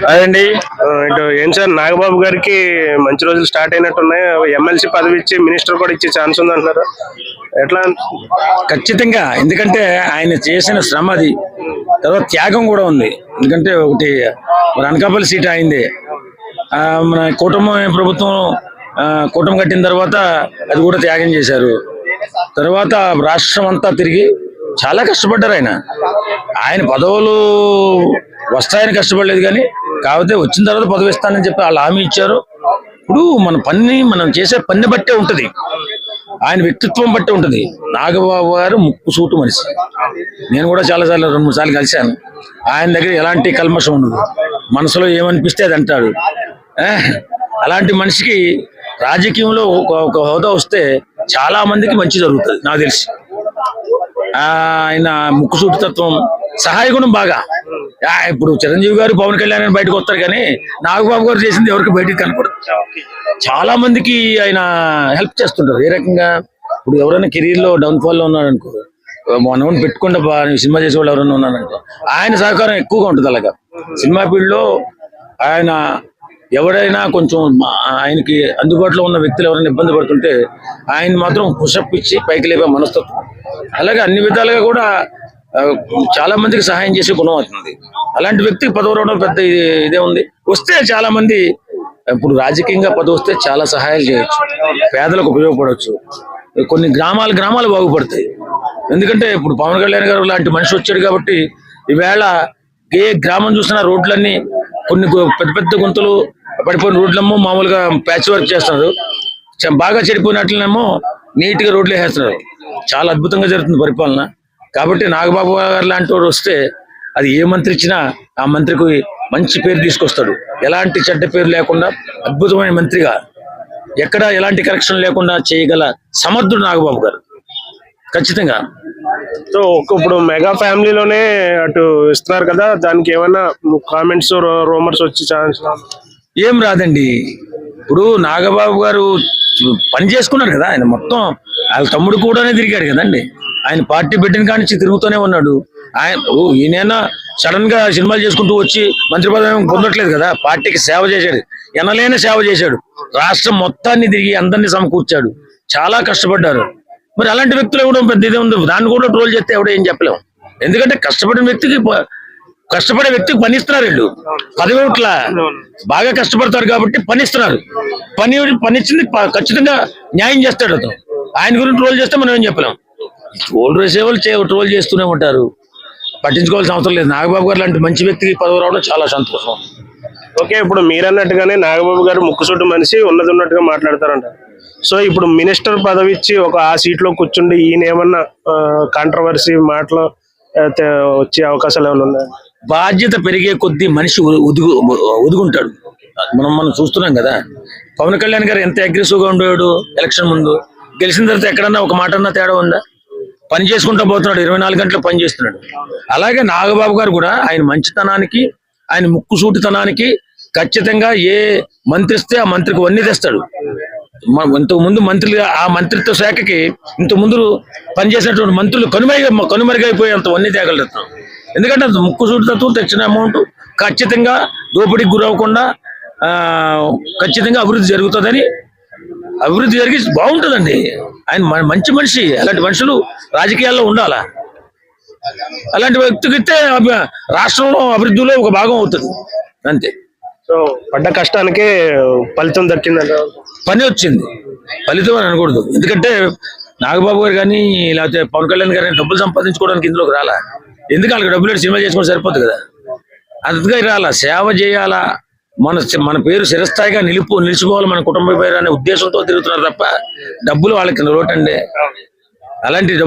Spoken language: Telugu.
అదండి. ఇటు ఏం సార్ నాగబాబు గారికి మంచి రోజులు స్టార్ట్ అయినట్టున్నాయి. ఎమ్మెల్సీ పదవి ఇచ్చి మినిస్టర్ కూడా ఇచ్చే ఛాన్స్ ఉంది అంటారు ఎట్లా? ఖచ్చితంగా. ఎందుకంటే ఆయన చేసిన శ్రమ అది. తర్వాత త్యాగం కూడా ఉంది. ఎందుకంటే ఒకటి మన అనకాపల్లి సీట్ అయింది. మన కుటుంబం ప్రభుత్వం ఆ, కూటమి కట్టిన తర్వాత అది కూడా త్యాగం చేశారు. తర్వాత రాష్ట్రం అంతా తిరిగి చాలా కష్టపడ్డారు ఆయన. ఆయన పదవులు వస్తాయని కష్టపడలేదు కానీ కాకపోతే వచ్చిన తర్వాత పదవి ఇస్తానని చెప్పి వాళ్ళు హామీ ఇచ్చారు. ఇప్పుడు మన పని మనం చేసే పని బట్టే ఉంటుంది. ఆయన వ్యక్తిత్వం బట్టే ఉంటుంది. నాగబాబు గారు ముక్కు సూటు మనిషి. నేను కూడా చాలా సార్లు రెండు మూడు సార్లు కలిశాను. ఆయన దగ్గర ఎలాంటి కల్మషం ఉండదు. మనసులో ఏమనిపిస్తే అది అంటాడు. అలాంటి మనిషికి రాజకీయంలో ఒక ఒక హోదా వస్తే చాలా మందికి మంచి జరుగుతుంది నాకు తెలిసి. ఆ, ఆయన ముక్కు సూటితత్వం సహాయ గుణం బాగా. ఇప్పుడు చిరంజీవి గారు పవన్ కళ్యాణ్ గారు బయటకు వస్తారు కానీ నాగబాబు గారు చేసింది ఎవరికి బయటకు కనపడదు. చాలా మందికి ఆయన హెల్ప్ చేస్తుంటారు. ఏ రకంగా? ఇప్పుడు ఎవరైనా కెరీర్లో డౌన్ ఫాల్లో ఉన్నాడు అనుకో మనం పెట్టుకుంటే సినిమా చేసే వాళ్ళు ఎవరైనా ఉన్నారనుకో ఆయన సహకారం ఎక్కువగా ఉంటుంది అలాగా. సినిమా ఫీల్డ్లో ఆయన ఎవరైనా కొంచెం ఆయనకి అందుబాటులో ఉన్న వ్యక్తులు ఎవరైనా ఇబ్బంది పడుతుంటే ఆయన మాత్రం పుషప్ ఇచ్చి పైకి లేపే మనస్తత్వం. అలాగే అన్ని విధాలుగా కూడా చాలా మందికి సహాయం చేసే గుణం అవుతుంది అలాంటి వ్యక్తికి పదవి రావడం పెద్ద ఇదే ఉంది. వస్తే చాలా మంది ఇప్పుడు రాజకీయంగా పదవి వస్తే చాలా సహాయాలు చేయొచ్చు. పేదలకు ఉపయోగపడవచ్చు కొన్ని గ్రామాలు గ్రామాలు బాగుపడతాయి. ఎందుకంటే ఇప్పుడు పవన్ కళ్యాణ్ గారు లాంటి మనిషి వచ్చాడు కాబట్టి ఈవేళ ఏ గ్రామం చూసినా రోడ్లన్నీ కొన్ని పెద్ద పెద్ద గుంతలు పడిపోయిన రోడ్లమ్మో మామూలుగా ప్యాచ్ వర్క్ చేస్తున్నారు. చ- బాగా చెడిపోయినట్లనేమో నీట్గా రోడ్లు వేసేస్తున్నారు చాలా అద్భుతంగా జరుగుతుంది పరిపాలన. కాబట్టి నాగబాబు గారు లాంటి వాడు వస్తే అది ఏ మంత్రి ఇచ్చినా ఆ మంత్రికి మంచి పేరు తీసుకొస్తాడు. ఎలాంటి చెడ్డ పేరు లేకుండా అద్భుతమైన మంత్రిగా ఎక్కడ ఎలాంటి కరెక్షన్ లేకుండా చేయగల సమర్థుడు నాగబాబు గారు. ఖచ్చితంగా. సో ఇప్పుడు మెగా ఫ్యామిలీలోనే అటు ఇస్తున్నారు కదా దానికి ఏమైనా కామెంట్స్ రూమర్స్ వచ్చే ఛాన్స్ ఏం రాదండి. ఇప్పుడు నాగబాబు గారు పని చేసుకున్నారు కదా ఆయన మొత్తం వాళ్ళ తమ్ముడు కూడానే తిరిగాడు కదండి. ఆయన పార్టీ పెట్టిన కాడి నుంచి తిరుగుతూనే ఉన్నాడు. ఆయన ఓ సడన్గా సినిమాలు చేసుకుంటూ వచ్చి మంత్రి పదవి పొందట్లేదు కదా పార్టీకి సేవ చేశాడు. ఎనలేని సేవ చేశాడు. రాష్ట్రం మొత్తాన్ని తిరిగి అందరినీ సమకూర్చాడు. చాలా కష్టపడ్డారు. మరి అలాంటి వ్యక్తులు కూడా పెద్ద ఇదే ఉంది. దాన్ని కూడా ట్రోల్ చేస్తే ఎవడో ఏం చెప్పలేము ఎందుకంటే కష్టపడిన వ్యక్తికి కష్టపడే వ్యక్తికి పనిస్తున్నారు వీళ్ళు. పదవి బాగా కష్టపడతారు కాబట్టి పనిస్తున్నారు. పని పనిచ్చింది ఖచ్చితంగా న్యాయం చేస్తాడు అతను. ఆయన గురించి ట్రోల్ చేస్తే మనం ఏం చెప్పలేం. ట్రోల్ చేసేవాళ్ళు చే- ట్రోల్ చేస్తూనే ఉంటారు. పట్టించుకోవాల్సిన అవసరం లేదు. నాగబాబు గారు లాంటి మంచి వ్యక్తికి పదవి రావడం చాలా సంతోషం. ఓకే ఇప్పుడు మీరన్నట్టుగానే నాగబాబు గారు ముక్కుసూటి మనిషి ఉన్నది ఉన్నట్టుగా మాట్లాడతారంట. సో ఇప్పుడు మినిస్టర్ పదవి ఇచ్చి ఒక ఆ సీట్లో కూర్చుండి ఈయన ఏమన్నా కాంట్రవర్సీ మాటలు వచ్చే అవకాశాలు ఏమైనా ఉన్నాయి? బాధ్యత పెరిగే కొద్దీ మనిషి ఒదుగు ఒదుగుంటాడు మనం మనం చూస్తున్నాం కదా. పవన్ కళ్యాణ్ గారు ఎంత అగ్రెసివ్గా ఉండేవాడు? ఎలక్షన్ ముందు. గెలిచిన తర్వాత ఎక్కడన్నా ఒక మాట అన్నా తేడా ఉందా? పని చేసుకుంటూ పోతున్నాడు ఇరవై నాలుగు గంటలు పని చేస్తున్నాడు. అలాగే నాగబాబు గారు కూడా ఆయన మంచితనానికి ఆయన ముక్కు సూటితనానికి ఖచ్చితంగా ఏ మంత్రి ఇస్తే ఆ మంత్రికి వన్నీ తెస్తాడు. ఇంతకు ముందు మంత్రులు ఆ మంత్రిత్వ శాఖకి ఇంతకు ముందు పనిచేసినటువంటి మంత్రులు కనుమరుగ కనుమరుగైపోయేంత వన్నీ తేగలుగుతాం ఎందుకంటే అంత ముక్కు సూటితత్వం తెచ్చిన అమౌంట్ ఖచ్చితంగా దోపిడీకి గురవ్వకుండా ఆ, ఖచ్చితంగా అభివృద్ధి జరుగుతుందని అభివృద్ధి జరిగి బాగుంటుందండి. ఆయన మంచి మనిషి అలాంటి మనుషులు రాజకీయాల్లో ఉండాలా? అలాంటి వ్యక్తికి ఇస్తే అభి- రాష్ట్రంలో అభివృద్ధిలో ఒక భాగం అవుతుంది. అంతే. సో పడ్డ కష్టానికే ఫలితం దక్కిందంట పని వచ్చింది. ఫలితం అని అనకూడదు. ఎందుకంటే నాగబాబు గారు కానీ లేకపోతే పవన్ కళ్యాణ్ గారు డబ్బులు సంపాదించుకోవడానికి ఇందులోకి రాలా? ఎందుకు వాళ్ళకి డబ్బులు సినిమా చేసుకుంటే సరిపోతుంది కదా? అందుకే రాలా. సేవ చేయాలా? మన మన పేరు చిరస్థాయిగా నిలుపు నిలిచిపోవాలి మన కుటుంబ పేరు అనే ఉద్దేశంతో తిరుగుతున్నారు తప్ప డబ్బులు వాళ్ళకి లోటండి. అలాంటి డబ్బు